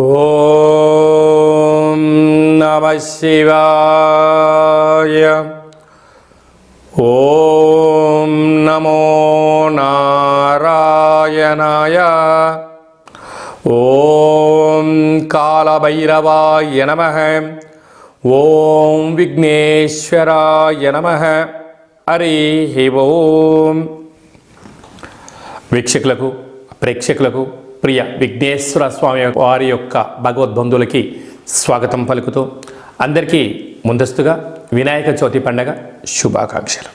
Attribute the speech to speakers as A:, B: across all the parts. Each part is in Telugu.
A: ఓం నమ శివాయ. ఓం నమో నారాయణాయ. ఓం కాళభైరవాయ నమ. ఓం విఘ్నేశ్వరాయ నమ. హరి ఓం. వీక్షకులకు ప్రేక్షకులకు ప్రియ విఘ్నేశ్వర స్వామి వారి యొక్క భగవద్బంధులకి స్వాగతం పలుకుతూ అందరికీ ముందస్తుగా వినాయక చవితి పండగ శుభాకాంక్షలు.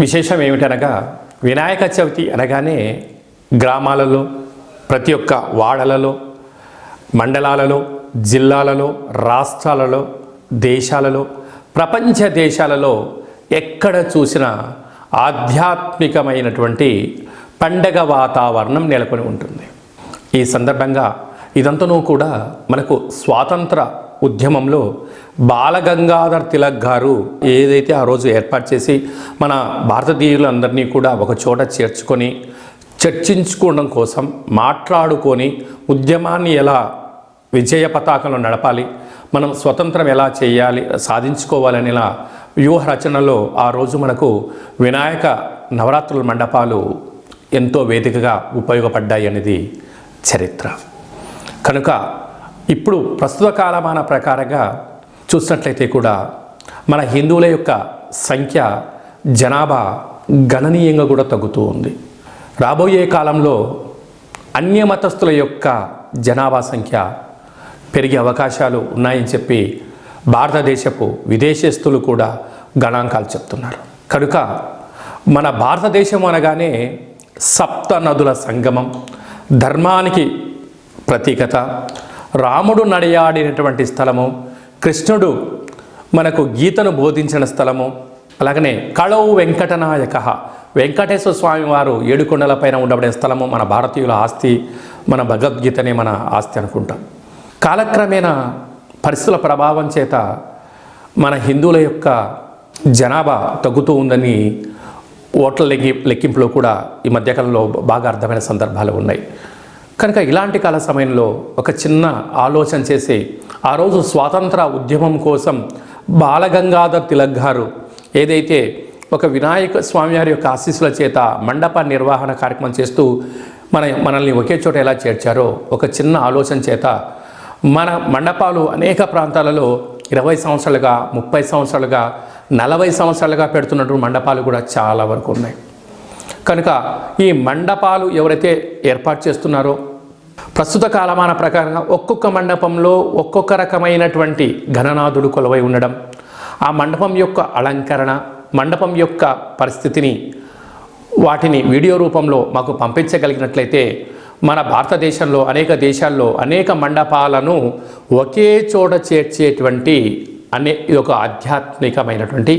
A: విశేషం ఏమిటనగా వినాయక చవితి అనగానే గ్రామాలలో ప్రతి ఒక్క వాడలలో మండలాలలో జిల్లాలలో రాష్ట్రాలలో దేశాలలో ప్రపంచ దేశాలలో ఎక్కడ చూసినా ఆధ్యాత్మికమైనటువంటి పండగ వాతావరణం నెలకొని ఉంటుంది. ఈ సందర్భంగా ఇదంతనూ కూడా మనకు స్వాతంత్ర ఉద్యమంలో బాలగంగాధర్ తిలక్ గారు ఏదైతే ఆ రోజు ఏర్పాటు చేసి మన భారతీయులందరినీ కూడా ఒక చోట చేర్చుకొని చర్చించుకోవడం కోసం మాట్లాడుకొని ఉద్యమాన్ని ఎలా విజయ పతాకంలో నడపాలి మనం స్వతంత్రం ఎలా చేయాలి సాధించుకోవాలని ఇలా వ్యూహ రచనలో ఆ రోజు మనకు వినాయక నవరాత్రుల మండపాలు ఎంతో వేదికగా ఉపయోగపడ్డాయి అనేది చరిత్ర. కనుక ఇప్పుడు ప్రస్తుత కాలమాన ప్రకారంగా చూసినట్లయితే కూడా మన హిందువుల యొక్క సంఖ్య జనాభా గణనీయంగా కూడా తగ్గుతూ ఉంది. రాబోయే కాలంలో అన్య మతస్థుల యొక్క జనాభా సంఖ్య పెరిగే అవకాశాలు ఉన్నాయని చెప్పి భారతదేశపు విదేశస్తులు కూడా గణాంకాలు చెప్తున్నారు. కనుక మన భారతదేశం అనగానే సప్త నదుల సంగమం ధర్మానికి ప్రతీకత రాముడు నడయాడినటువంటి స్థలము కృష్ణుడు మనకు గీతను బోధించిన స్థలము అలాగనే కళవు వెంకటనాయక వెంకటేశ్వర స్వామి వారు ఏడుకొండలపైన ఉండబడే స్థలము మన భారతీయుల ఆస్తి మన భగవద్గీతనే మన ఆస్తి అనుకుంటాం. కాలక్రమేణా పరిస్థితుల ప్రభావం చేత మన హిందువుల యొక్క జనాభా తగ్గుతూ ఉందని ఓట్ల లెక్కి లెక్కింపులో కూడా ఈ మధ్యకాలంలో బాగా అర్థమైన సందర్భాలు ఉన్నాయి. కనుక ఇలాంటి కాల సమయంలో ఒక చిన్న ఆలోచన చేసి ఆ రోజు స్వాతంత్ర ఉద్యమం కోసం బాలగంగాధర్ తిలక్ గారు ఏదైతే ఒక వినాయక స్వామివారి యొక్క ఆశీస్సుల చేత మండప నిర్వహణ కార్యక్రమం చేస్తూ మన మనల్ని ఒకే చోట ఎలా చేర్చారో ఒక చిన్న ఆలోచన చేత మన మండపాలు అనేక ప్రాంతాలలో ఇరవై సంవత్సరాలుగా ముప్పై సంవత్సరాలుగా నలభై సంవత్సరాలుగా పెడుతున్నటువంటి మండపాలు కూడా చాలా వరకు ఉన్నాయి. కనుక ఈ మండపాలు ఎవరైతే ఏర్పాటు చేస్తున్నారో ప్రస్తుత కాలమాన ప్రకారంగా ఒక్కొక్క మండపంలో ఒక్కొక్క రకమైనటువంటి ఘననాథుడు కొలువై ఉండడం ఆ మండపం యొక్క అలంకరణ మండపం యొక్క పరిస్థితిని వాటిని వీడియో రూపంలో మాకు పంపించగలిగినట్లయితే మన భారతదేశంలో అనేక దేశాల్లో అనేక మండపాలను ఒకే చోట చేర్చేటువంటి అనే ఇది ఒక ఆధ్యాత్మికమైనటువంటి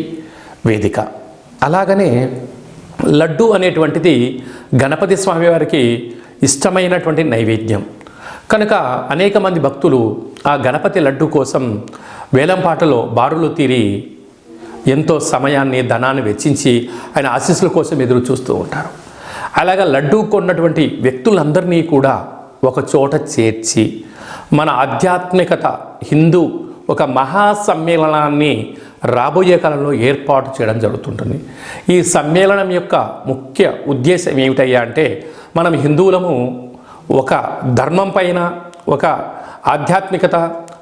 A: వేదిక. అలాగనే లడ్డు అనేటువంటిది గణపతి స్వామి వారికి ఇష్టమైనటువంటి నైవేద్యం. కనుక అనేక మంది భక్తులు ఆ గణపతి లడ్డు కోసం వేలంపాటలో బారులు తీరి ఎంతో సమయాన్ని ధనాన్ని వెచ్చించి ఆయన ఆశీస్సుల కోసం ఎదురు చూస్తూ ఉంటారు. అలాగా లడ్డూ కొన్నటువంటి వ్యక్తులందరినీ కూడా ఒక చోట చేర్చి మన ఆధ్యాత్మికత హిందూ ఒక మహా సమ్మేళనాన్ని రాబోయే కాలంలో ఏర్పాటు చేయడం జరుగుతుంటుంది. ఈ సమ్మేళనం యొక్క ముఖ్య ఉద్దేశం ఏమిటయ్యా అంటే మనం హిందువులము ఒక ధర్మం పైన ఒక ఆధ్యాత్మికత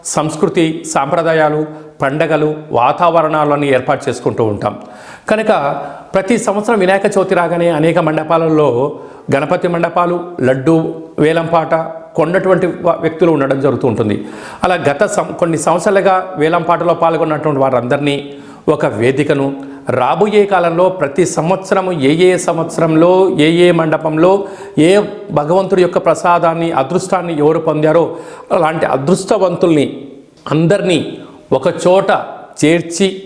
A: సంస్కృతి సాంప్రదాయాలు పండగలు వాతావరణాలను ఏర్పాటు చేసుకుంటూ ఉంటాం. కనుక ప్రతి సంవత్సరం వినాయక చవితి రాగానే అనేక మండపాలలో గణపతి మండపాలు లడ్డు వేలంపాట కొన్నటువంటి వ్యక్తులు ఉండడం జరుగుతూ ఉంటుంది అలా గత సం కొన్ని సంవత్సరాలుగా వేలంపాటలో పాల్గొన్నటువంటి వారందరినీ ఒక వేదికను రాబోయే కాలంలో ప్రతి సంవత్సరము ఏ ఏ సంవత్సరంలో ఏ ఏ మండపంలో ఏ భగవంతుడి యొక్క ప్రసాదాన్ని అదృష్టాన్ని ఎవరు పొందారో అలాంటి అదృష్టవంతుల్ని అందరినీ ఒక చోట చేర్చి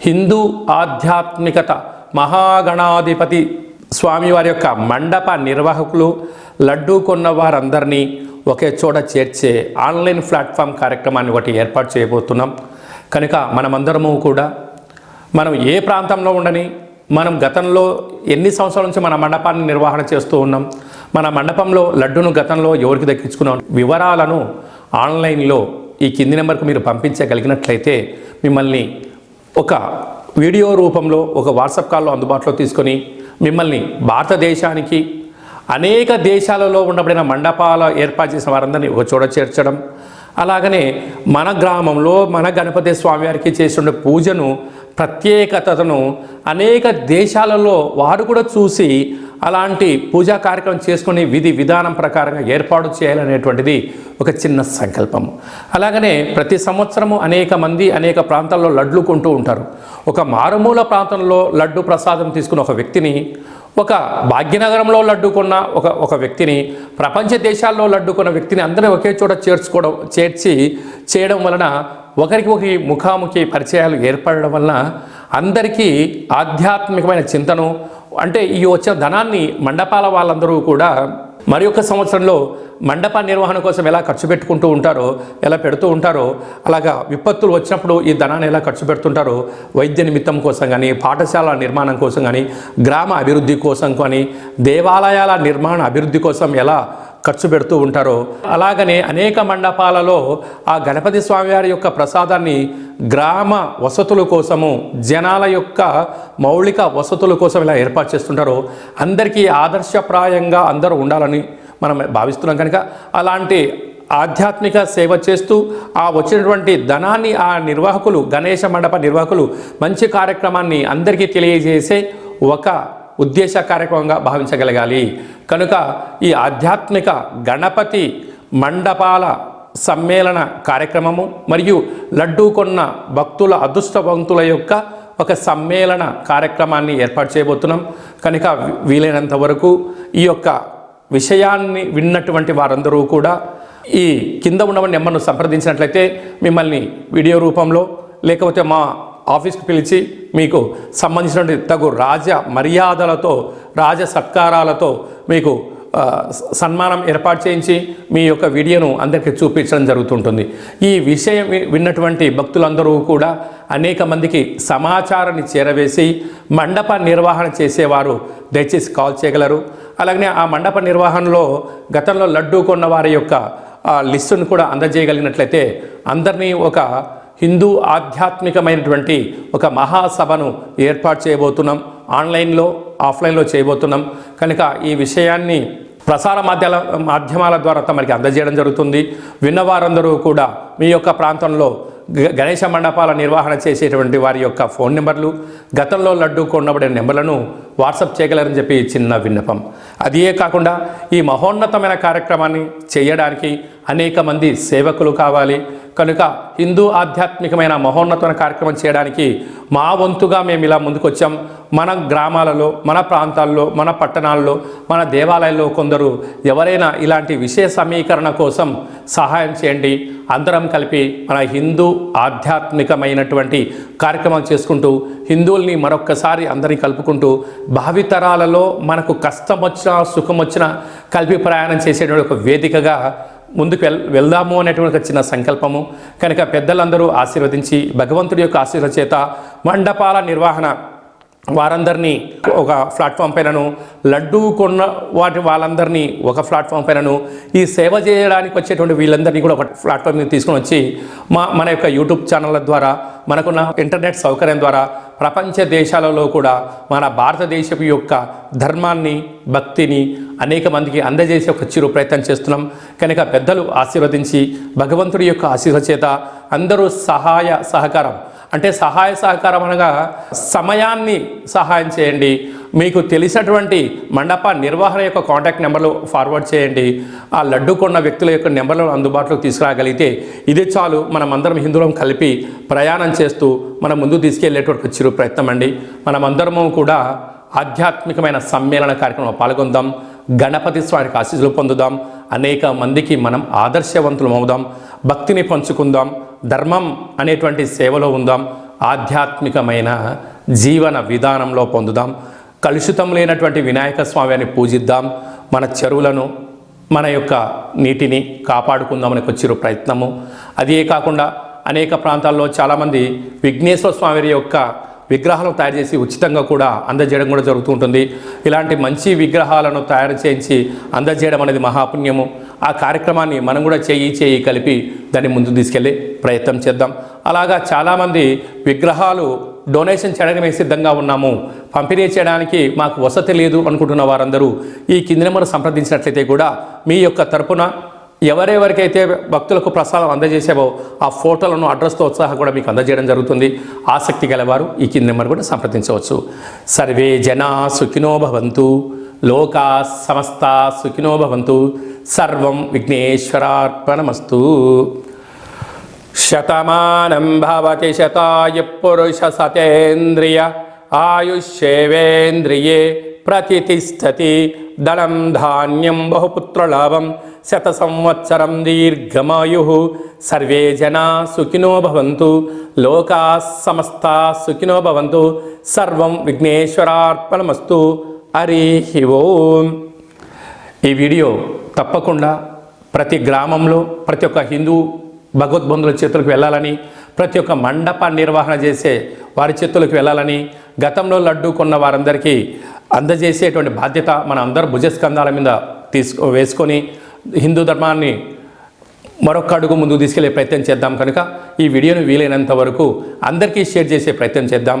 A: హిందూ ఆధ్యాత్మికత మహాగణాధిపతి స్వామివారి యొక్క మండప నిర్వాహకులు లడ్డూ కొన్న వారందరినీ ఒకే చోట చేర్చే ఆన్లైన్ ప్లాట్ఫామ్ కార్యక్రమాన్ని ఒకటి ఏర్పాటు చేయబోతున్నాం. కనుక మనమందరము కూడా మనం ఏ ప్రాంతంలో ఉండని మనం గతంలో ఎన్ని సంవత్సరాల నుంచి మన మండపాన్ని నిర్వహణ చేస్తూ ఉన్నాం మన మండపంలో లడ్డును గతంలో ఎవరికి దక్కించుకున్నాం వివరాలను ఆన్లైన్లో ఈ కింది నెంబర్కు మీరు పంపించగలిగినట్లయితే మిమ్మల్ని ఒక వీడియో రూపంలో ఒక వాట్సాప్ కాల్లో అందుబాటులో తీసుకొని మిమ్మల్ని భారతదేశానికి అనేక దేశాలలో ఉండబడిన మండపాల ఏర్పాటు చేసిన వారందరినీ ఒక చోట చేర్చడం అలాగనే మన గ్రామంలో మన గణపతి స్వామివారికి చేసిన పూజను ప్రత్యేకతను అనేక దేశాలలో వారు కూడా చూసి అలాంటి పూజా కార్యక్రమం చేసుకుని విధి విధానం ప్రకారంగా ఏర్పాటు చేయాలనేటువంటిది ఒక చిన్న సంకల్పం అలాగనే ప్రతి సంవత్సరము అనేక మంది అనేక ప్రాంతాల్లో లడ్లు కొంటూ ఉంటారు. ఒక మారుమూల ప్రాంతంలో లడ్డు ప్రసాదం తీసుకున్న ఒక వ్యక్తిని ఒక భాగ్యనగరంలో లడ్డుకున్న ఒక ఒక వ్యక్తిని ప్రపంచ దేశాల్లో లడ్డుకున్న వ్యక్తిని అందరినీ ఒకే చోట చేర్చుకోవడం చేర్చి చేయడం వలన ఒకరికి ఒకరి ముఖాముఖి పరిచయాలు ఏర్పడడం వలన అందరికీ ఆధ్యాత్మికమైన చింతను అంటే ఈ వచ్చిన ధనాన్ని మండపాల వాళ్ళందరూ కూడా మరి ఒక సంవత్సరంలో మండప నిర్వహణ కోసం ఎలా ఖర్చు పెట్టుకుంటూ ఉంటారో ఎలా పెడుతూ ఉంటారో అలాగా విపత్తులు వచ్చినప్పుడు ఈ ధనాన్ని ఎలా ఖర్చు పెడుతుంటారో వైద్య నిమిత్తం కోసం కానీ పాఠశాల నిర్మాణం కోసం కానీ గ్రామ అభివృద్ధి కోసం కానీ దేవాలయాల నిర్మాణ అభివృద్ధి కోసం ఎలా ఖర్చు పెడుతూ ఉంటారో. అలాగనే అనేక మండపాలలో ఆ గణపతి స్వామివారి యొక్క ప్రసాదాన్ని గ్రామ వసతుల కోసము జనాల యొక్క మౌలిక వసతుల కోసం ఇలా ఏర్పాటు చేస్తుంటారో. అందరికీ ఆదర్శప్రాయంగా అందరూ ఉండాలని మనం భావిస్తున్నాం కనుక అలాంటి ఆధ్యాత్మిక సేవ చేస్తూ ఆ వచ్చినటువంటి ధనాన్ని ఆ నిర్వాహకులు గణేష మండప నిర్వాహకులు మంచి కార్యక్రమాన్ని అందరికీ తెలియజేసే ఒక ఉద్దేశ కార్యక్రమంగా భావించగలగాలి. కనుక ఈ ఆధ్యాత్మిక గణపతి మండపాల సమ్మేళన కార్యక్రమము మరియు లడ్డూ కొన్న భక్తుల అదృష్టవంతుల యొక్క ఒక సమ్మేళన కార్యక్రమాన్ని ఏర్పాటు చేయబోతున్నాం. కనుక వీలైనంత వరకు ఈ యొక్క విషయాన్ని విన్నటువంటి వారందరూ కూడా ఈ కింద ఉన్న నెంబర్ను సంప్రదించినట్లయితే మిమ్మల్ని వీడియో రూపంలో లేకపోతే మా ఆఫీస్కి పిలిచి మీకు సంబంధించినటువంటి తగు రాజ మర్యాదలతో రాజ సత్కారాలతో మీకు సన్మానం ఏర్పాటు చేయించి మీ యొక్క వీడియోను అందరికీ చూపించడం జరుగుతుంటుంది. ఈ విషయం విన్నటువంటి భక్తులందరూ కూడా అనేక మందికి సమాచారాన్ని చేరవేసి మండప నిర్వహణ చేసేవారు దయచేసి కాల్ చేయగలరు. అలాగనే ఆ మండప నిర్వహణలో గతంలో లడ్డూ కొన్న వారి యొక్క లిస్టును కూడా అందజేయగలిగినట్లయితే అందరినీ ఒక హిందూ ఆధ్యాత్మికమైనటువంటి ఒక మహాసభను ఏర్పాటు చేయబోతున్నాం. ఆన్లైన్లో ఆఫ్లైన్లో చేయబోతున్నాం. కనుక ఈ విషయాన్ని ప్రసార మాధ్యాల మాధ్యమాల ద్వారా తమకి అందజేయడం జరుగుతుంది. విన్నవారందరూ కూడా మీ యొక్క ప్రాంతంలో గ- గణేష మండపాల నిర్వహణ చేసేటువంటి వారి యొక్క ఫోన్ నెంబర్లు గతంలో లడ్డు కొనబడిన నెంబర్లను వాట్సాప్ చేయగలరని చెప్పి చిన్న విన్నపం. అదే కాకుండా ఈ మహోన్నతమైన కార్యక్రమాన్ని చేయడానికి అనేక మంది సేవకులు కావాలి. కనుక హిందూ ఆధ్యాత్మికమైన మహోన్నతమైన కార్యక్రమం చేయడానికి మా వంతుగా మేము ఇలా ముందుకొచ్చాం. మన గ్రామాలలో మన ప్రాంతాల్లో మన పట్టణాల్లో మన దేవాలయాల్లో కొందరు ఎవరైనా ఇలాంటి విషయ సమీకరణ కోసం సహాయం చేయండి. అందరం కలిపి మన హిందూ ఆధ్యాత్మికమైనటువంటి కార్యక్రమం చేసుకుంటూ హిందువుల్ని మరొక్కసారి అందరినీ కలుపుకుంటూ భావితరాలలో మనకు కష్టం వచ్చినా సుఖం వచ్చినా కలిపి ప్రయాణం చేసేటువంటి ఒక వేదికగా ముందుకు వెల్ వెళ్దాము అనేటువంటి చిన్న సంకల్పము. కనుక పెద్దలందరూ ఆశీర్వదించి భగవంతుడి యొక్క ఆశీర్వద చేత మండపాల నిర్వహణ వారందరినీ ఒక ప్లాట్ఫామ్ పైనను లడ్డూ కొన్న వాటి వాళ్ళందరినీ ఒక ప్లాట్ఫామ్ పైనను ఈ సేవ చేయడానికి వచ్చేటువంటి వీళ్ళందరినీ కూడా ఒక ప్లాట్ఫామ్ మీద తీసుకుని వచ్చి మా మన యొక్క యూట్యూబ్ ఛానళ్ళ ద్వారా మనకున్న ఇంటర్నెట్ సౌకర్యం ద్వారా ప్రపంచ దేశాలలో కూడా మన భారతదేశపు యొక్క ధర్మాన్ని భక్తిని అనేక మందికి అందజేసే ఒక చిరు ప్రయత్నం చేస్తున్నాం. కనుక పెద్దలు ఆశీర్వదించి భగవంతుడి యొక్క ఆశీర్వచేత అందరూ సహాయ సహకారం అంటే సహాయ సహకారం అనగా సమయాన్ని సహాయం చేయండి. మీకు తెలిసినటువంటి మండప నిర్వహణ యొక్క కాంటాక్ట్ నెంబర్లు ఫార్వర్డ్ చేయండి. ఆ లడ్డు కొన్న వ్యక్తుల యొక్క నెంబర్లను అందుబాటులోకి తీసుకురాగలిగితే ఇది చాలు మనం అందరం హిందువులం కలిపి ప్రయాణం చేస్తూ మనం ముందు తీసుకెళ్ళేటువంటి చిరు ప్రయత్నం అండి. మనమందరము కూడా ఆధ్యాత్మికమైన సమ్మేళన కార్యక్రమంలో పాల్గొందాం. గణపతి స్వామికి ఆశీస్సులు పొందుదాం. అనేక మందికి మనం ఆదర్శవంతులం అవుదాం భక్తిని పంచుకుందాం ధర్మం అనేటువంటి సేవలో ఉందాం ఆధ్యాత్మికమైన జీవన విధానంలో పొందుదాం కలుషితం లేనటువంటి వినాయక స్వామిని పూజిద్దాం మన చెరువులను మన యొక్క నీటిని కాపాడుకుందామని ఒక చిరు ప్రయత్నము. అదే కాకుండా అనేక ప్రాంతాల్లో చాలామంది విఘ్నేశ్వర స్వామి యొక్క విగ్రహాలను తయారు చేసి ఉచితంగా కూడా అందజేయడం కూడా జరుగుతూ ఉంటుంది. ఇలాంటి మంచి విగ్రహాలను తయారు చేయించి అందజేయడం అనేది మహాపుణ్యము. ఆ కార్యక్రమాన్ని మనం కూడా చేయి చేయి కలిపి దాన్ని ముందుకు తీసుకెళ్ళే ప్రయత్నం చేద్దాం. అలాగా చాలామంది విగ్రహాలు డొనేషన్ చేయడానికి మేము సిద్ధంగా ఉన్నాము. పంపిణీ చేయడానికి మాకు వసతి లేదు అనుకుంటున్న వారందరూ ఈ కింది నెంబర్ సంప్రదించినట్లయితే కూడా మీ యొక్క తరపున ఎవరెవరికైతే భక్తులకు ప్రసాదం అందజేసావో ఆ ఫోటోలను అడ్రస్తో ఉత్సాహం కూడా మీకు అందజేయడం జరుగుతుంది. ఆసక్తి గలవారు ఈ కింది నెంబర్ కూడా సంప్రదించవచ్చు. సర్వే జనా సుఖినో భవంతు. లోకా సమస్త సుఖినో భవంతు. సర్వం విఘ్నేశ్వరార్పణమస్తు. శతమానం భవతి శతాయ పురుష సతేంద్రియ ఆయుష్యేవేంద్రియే ప్రతిష్టతి ధనం ధాన్యం బహుపుత్రలాభం శత సంవత్సరం దీర్ఘమాయు. సర్వే జనా సుఖినో భవంతు. లోకా సమస్త సుఖినో భవంతు. సర్వం విఘ్నేశ్వరార్పణమస్తు. హరి ఓం. ఈ వీడియో తప్పకుండా ప్రతి గ్రామంలో ప్రతి ఒక్క హిందూ భగవద్బంధుల చేతులకు వెళ్ళాలని ప్రతి ఒక్క మండప నిర్వహణ చేసే వారి చేతులకు వెళ్ళాలని గతంలో లడ్డు కొన్న వారందరికీ అందజేసేటువంటి బాధ్యత మన అందరు భుజస్కంధాల మీద తీసుకో వేసుకొని హిందూ ధర్మాన్ని మరొక అడుగు ముందుకు తీసుకెళ్ళే ప్రయత్నం చేద్దాం కనుక ఈ వీడియోను వీలైనంత వరకు అందరికీ షేర్ చేసే ప్రయత్నం చేద్దాం.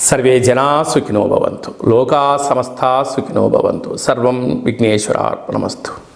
A: సర్వే జనా సుఖినో భవంతు. లోకా సమస్త సుఖినో భవంతు. సర్వం విఘ్నేశ్వర అర్పణమస్తు